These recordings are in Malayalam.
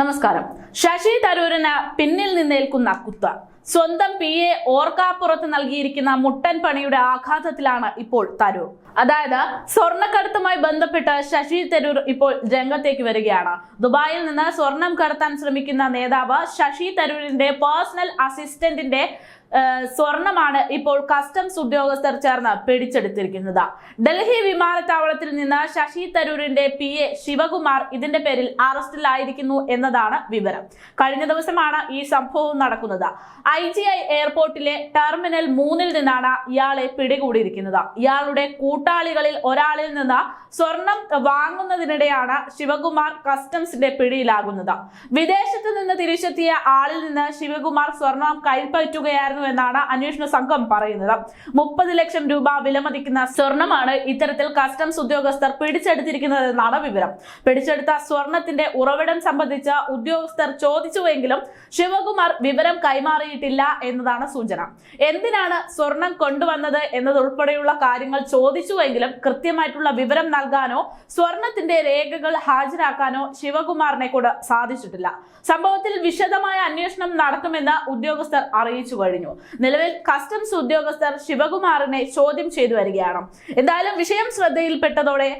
നമസ്കാരം. ശശി തരൂരിന് പിന്നിൽ നിന്നേൽക്കുന്ന കുത്ത്. സ്വന്തം പി എ ഓർക്കാപ്പുറത്ത് നൽകിയിരിക്കുന്ന മുട്ടൻ പണിയുടെ ആഘാതത്തിലാണ് ഇപ്പോൾ തരൂർ. അതായത് സ്വർണക്കടത്തുമായി ബന്ധപ്പെട്ട് ശശി തരൂർ ഇപ്പോൾ രംഗത്തേക്ക് വരികയാണ്. ദുബായിൽ നിന്ന് സ്വർണം കടത്താൻ ശ്രമിക്കുന്ന നേതാവ് ശശി തരൂരിന്റെ പേഴ്സണൽ അസിസ്റ്റന്റിന്റെ സ്വർണമാണ് ഇപ്പോൾ കസ്റ്റംസ് ഉദ്യോഗസ്ഥർ ചേർന്ന് പിടിച്ചെടുത്തിരിക്കുന്നത്. ഡൽഹി വിമാനത്താവളത്തിൽ നിന്ന് ശശി തരൂരിന്റെ പി എ ശിവകുമാർ ഇതിന്റെ പേരിൽ അറസ്റ്റിലായിരിക്കുന്നു എന്നതാണ് വിവരം. കഴിഞ്ഞ ദിവസമാണ് ഈ സംഭവം നടക്കുന്നത്. ഐ ജി ഐ എയർപോർട്ടിലെ ടെർമിനൽ മൂന്നിൽ നിന്നാണ് ഇയാളെ പിടികൂടിയിരിക്കുന്നത്. ഇയാളുടെ കൂട്ടാളികളിൽ ഒരാളിൽ നിന്ന് സ്വർണം വാങ്ങുന്നതിനിടെയാണ് ശിവകുമാർ കസ്റ്റംസിന്റെ പിടിയിലാകുന്നത്. വിദേശത്ത് നിന്ന് തിരിച്ചെത്തിയ ആളിൽ നിന്ന് ശിവകുമാർ സ്വർണം കൈപ്പറ്റുകയായിരുന്നു എന്നാണ് അന്വേഷണ സംഘം പറയുന്നത്. മുപ്പത് ലക്ഷം രൂപ വിലമതിക്കുന്ന സ്വർണമാണ് ഇത്തരത്തിൽ കസ്റ്റംസ് ഉദ്യോഗസ്ഥർ പിടിച്ചെടുത്തിരിക്കുന്നതെന്നാണ് വിവരം. പിടിച്ചെടുത്ത സ്വർണത്തിന്റെ ഉറവിടം സംബന്ധിച്ച് ഉദ്യോഗസ്ഥർ ചോദിച്ചുവെങ്കിലും ശിവകുമാർ വിവരം കൈമാറിയിട്ടില്ല എന്നതാണ് സൂചന. എന്തിനാണ് സ്വർണം കൊണ്ടുവന്നത് എന്നതുൾപ്പെടെയുള്ള കാര്യങ്ങൾ ചോദിച്ചുവെങ്കിലും കൃത്യമായിട്ടുള്ള വിവരം നൽകാനോ സ്വർണത്തിന്റെ രേഖകൾ ഹാജരാക്കാനോ ശിവകുമാറിനെ കൂടെ സാധിച്ചിട്ടില്ല. സംഭവത്തിൽ വിശദമായ അന്വേഷണം നടത്തുമെന്ന് ഉദ്യോഗസ്ഥർ അറിയിച്ചു കഴിഞ്ഞു. നിലവിൽ കസ്റ്റംസ് ഉദ്യോഗസ്ഥർ ശിവകുമാറിനെ ചോദ്യം ചെയ്തു വരികയാണ്. എന്തായാലും വിഷയം ശ്രദ്ധയിൽപ്പെട്ടതോടെ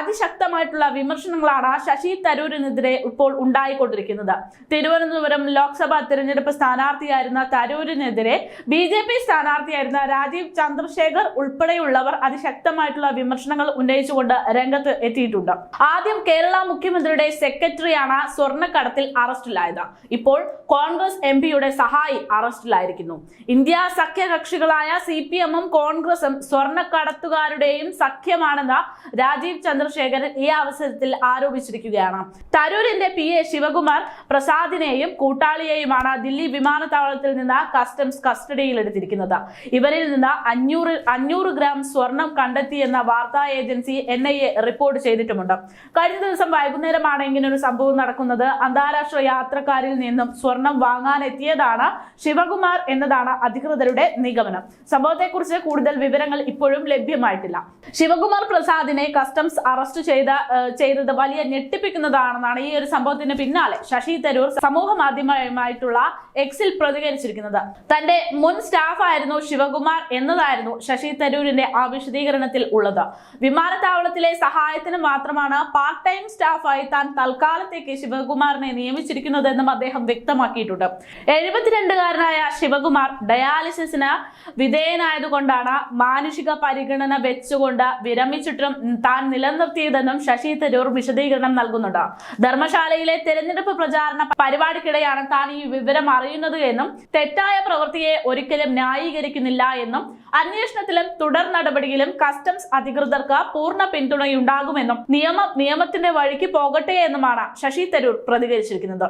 അതിശക്തമായിട്ടുള്ള വിമർശനങ്ങളാണ് ശശി തരൂരിനെതിരെ ഇപ്പോൾ ഉണ്ടായിക്കൊണ്ടിരിക്കുന്നത്. തിരുവനന്തപുരം ലോക്സഭാ തിരഞ്ഞെടുപ്പ് സ്ഥാനാർത്ഥിയായിരുന്ന തരൂരിനെതിരെ ബി ജെ പി സ്ഥാനാർത്ഥിയായിരുന്ന രാജീവ് ചന്ദ്രശേഖർ ഉൾപ്പെടെയുള്ളവർ അതിശക്തമായിട്ടുള്ള വിമർശനങ്ങൾ ഉന്നയിച്ചുകൊണ്ട് രംഗത്ത് എത്തിയിട്ടുണ്ട്. ആദ്യം കേരള മുഖ്യമന്ത്രിയുടെ സെക്രട്ടറിയാണ് സ്വർണക്കടത്തിൽ അറസ്റ്റിലായത്. ഇപ്പോൾ കോൺഗ്രസ് എം പിയുടെ സഹായി അറസ്റ്റിലായിരിക്കുന്നു. ഇന്ത്യ സഖ്യകക്ഷികളായ സി പി എമ്മും കോൺഗ്രസും സ്വർണക്കടത്തുകാരുടെയും സഖ്യമാണെന്ന് രാജീവ് ചന്ദ്രശേഖരൻ ഈ അവസരത്തിൽ ആരോപിച്ചിരിക്കുകയാണ്. തരൂരിന്റെ പി എ ശിവകുമാർ പ്രസാദിനെയും കൂട്ടാളിയെയുമാണ് ദില്ലി വിമാനത്താവളത്തിൽ നിന്ന് കസ്റ്റംസ് കസ്റ്റഡിയിലെടുത്തിരിക്കുന്നത് ഇവരിൽ നിന്ന് അഞ്ഞൂറ് അഞ്ഞൂറ് ഗ്രാം സ്വർണം കണ്ടെത്തിയെന്ന വാർത്താ agency N I A report ചെയ്തിട്ടുമുണ്ട്. കഴിഞ്ഞ ദിവസം വൈകുന്നേരമാണ് ഇങ്ങനെ ഒരു സംഭവം നടക്കുന്നത്. അന്താരാഷ്ട്ര യാത്രക്കാരിൽ നിന്നും സ്വർണം വാങ്ങാനെത്തിയതാണ് ശിവകുമാർ എന്നതാണ് അധികൃതരുടെ നിഗമനം. സംഭവത്തെക്കുറിച്ച് കൂടുതൽ വിവരങ്ങൾ ഇപ്പോഴും ലഭ്യമായിട്ടില്ല. ശിവകുമാർ പ്രസാദിനെ കസ്റ്റംസ് അറസ്റ്റ് ചെയ്ത ചെയ്തത് വലിയ ഞെട്ടിപ്പിക്കുന്നതാണെന്നാണ് ഈ ഒരു സംഭവത്തിന് പിന്നാലെ ശശി തരൂർ സമൂഹ മാധ്യമമായിട്ടുള്ള എക്സിൽ പ്രതികരിച്ചിരിക്കുന്നത്. തന്റെ മുൻ സ്റ്റാഫ് ആയിരുന്നു ശിവകുമാർ എന്നതായിരുന്നു ശശി തരൂരിന്റെ ആ വിശദീകരണത്തിൽ ഉള്ളത്. വിമാനത്താവളത്തിലെ സഹായത്തിന് മാത്രമാണ് പാർട്ട് ടൈം സ്റ്റാഫായി താൻ തൽക്കാലത്തേക്ക് ശിവകുമാറിനെ നിയമിച്ചിരിക്കുന്നതെന്നും അദ്ദേഹം വ്യക്തമാക്കിയിട്ടുണ്ട്. എഴുപത്തിരണ്ടുകാരനായ ശിവകുമാർ ഡയാലിസിസിന് വിധേയനായതുകൊണ്ടാണ് മാനുഷിക പരിഗണന വെച്ചുകൊണ്ട് വിരമിച്ചിട്ടും താൻ നിലനിർത്തിയതെന്നും ശശി തരൂർ വിശദീകരണം നൽകുന്നുണ്ട്. ധർമ്മശാലയിലെ തെരഞ്ഞെടുപ്പ് പ്രചാരണ പരിപാടിക്കിടെയാണ് താൻ ഈ വിവരം അറിയുന്നത് എന്നും തെറ്റായ പ്രവൃത്തിയെ ഒരിക്കലും ന്യായീകരിക്കുന്നില്ല എന്നും അന്വേഷണത്തിലും തുടർ നടപടിയിലും കസ്റ്റംസ് അധികൃതർക്ക് പൂർണ പിന്തുണയുണ്ടാകുമെന്നും നിയമം നിയമത്തിന്റെ വഴിക്ക് പോകട്ടെ എന്നുമാണ് ശശി തരൂർ പ്രതികരിച്ചിരിക്കുന്നത്.